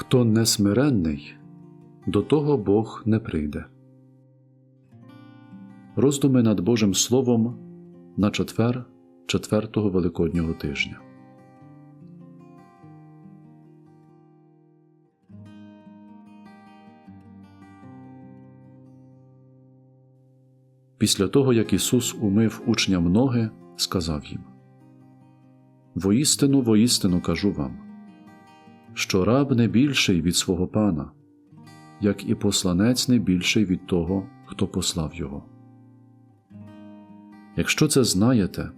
Хто не смиренний, до того Бог не прийде. Роздуми над Божим Словом на четвер четвертого Великоднього тижня. Після того, як Ісус умив учням ноги, сказав їм Воістину, воістину кажу вам, що раб не більший від свого пана, як і посланець не більший від того, хто послав його. Якщо це знаєте,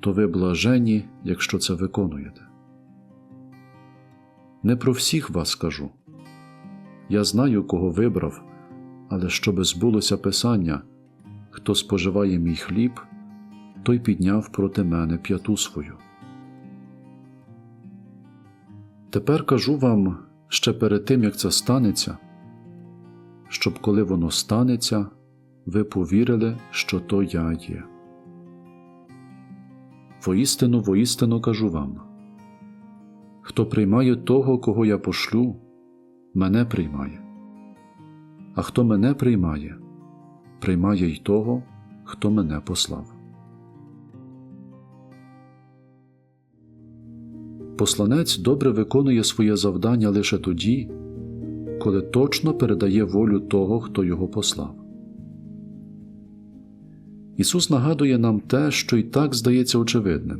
то ви блажені, якщо це виконуєте. Не про всіх вас кажу. Я знаю, кого вибрав, але щоби збулося Писання, хто споживає мій хліб, той підняв проти мене п'яту свою. Тепер кажу вам ще перед тим, як це станеться, щоб коли воно станеться, ви повірили, що то я є. Воістину, воістину кажу вам хто приймає того, кого я пошлю, мене приймає, а хто мене приймає, приймає й того, хто мене послав. Посланець добре виконує своє завдання лише тоді, коли точно передає волю того, хто його послав. Ісус нагадує нам те, що й так здається очевидним.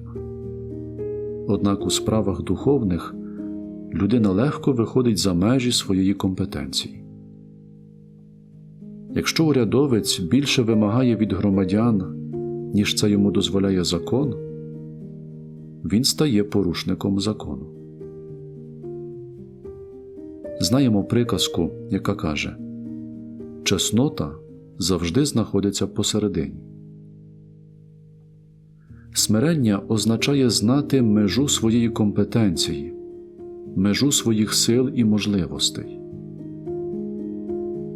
Однак у справах духовних людина легко виходить за межі своєї компетенції. Якщо урядовець більше вимагає від громадян, ніж це йому дозволяє закон, він стає порушником закону. Знаємо приказку, яка каже Чеснота завжди знаходиться посередині. Смирення означає знати межу своєї компетенції, межу своїх сил і можливостей.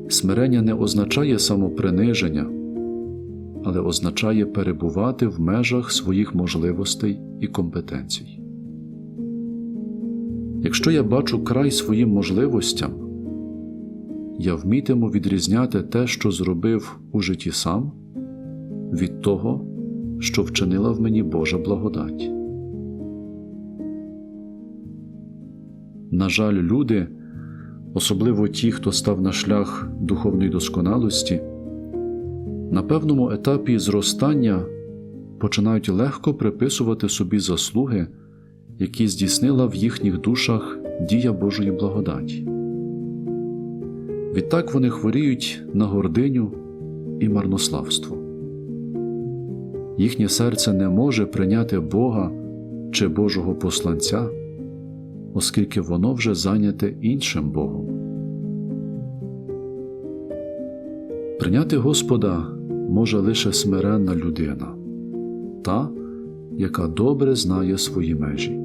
Смирення не означає самоприниження, але означає перебувати в межах своїх можливостей і компетенцій. Якщо я бачу край своїм можливостям, я вмітиму відрізняти те, що зробив у житті сам, від того, що вчинила в мені Божа благодать. На жаль, люди, особливо ті, хто став на шлях духовної досконалості, на певному етапі зростання починають легко приписувати собі заслуги, які здійснила в їхніх душах дія Божої благодаті. Відтак вони хворіють на гординю і марнославство. Їхнє серце не може прийняти Бога чи Божого посланця, оскільки воно вже зайняте іншим Богом. Прийняти Господа може лише смиренна людина, та, яка добре знає свої межі.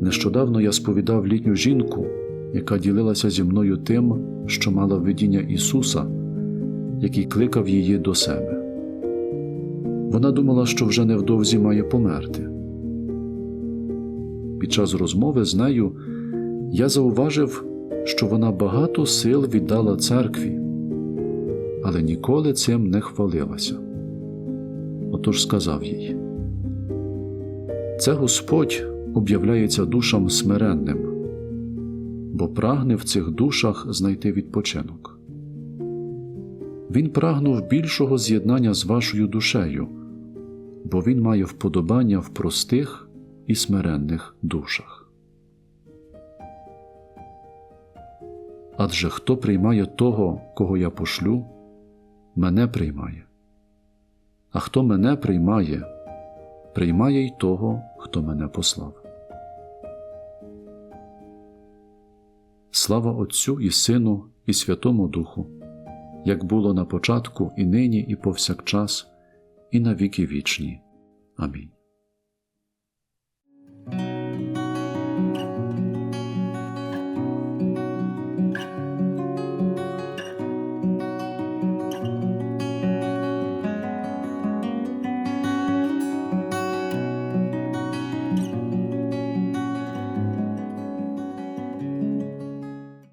Нещодавно я сповідав літню жінку, яка ділилася зі мною тим, що мала видіння Ісуса, який кликав її до себе. Вона думала, що вже невдовзі має померти. Під час розмови з нею я зауважив, що вона багато сил віддала церкві, але ніколи цим не хвалилася. Отож сказав їй: Це Господь об'являється душам смиренним, бо прагне в цих душах знайти відпочинок. Він прагнув більшого з'єднання з вашою душею, бо він має вподобання в простих і смиренних душах. Адже хто приймає того, кого я пошлю, мене приймає, а хто мене приймає, приймає й того, хто мене послав. Слава Отцю і Сину, і Святому Духу, як було на початку, і нині, і повсякчас, і на віки вічні. Амінь.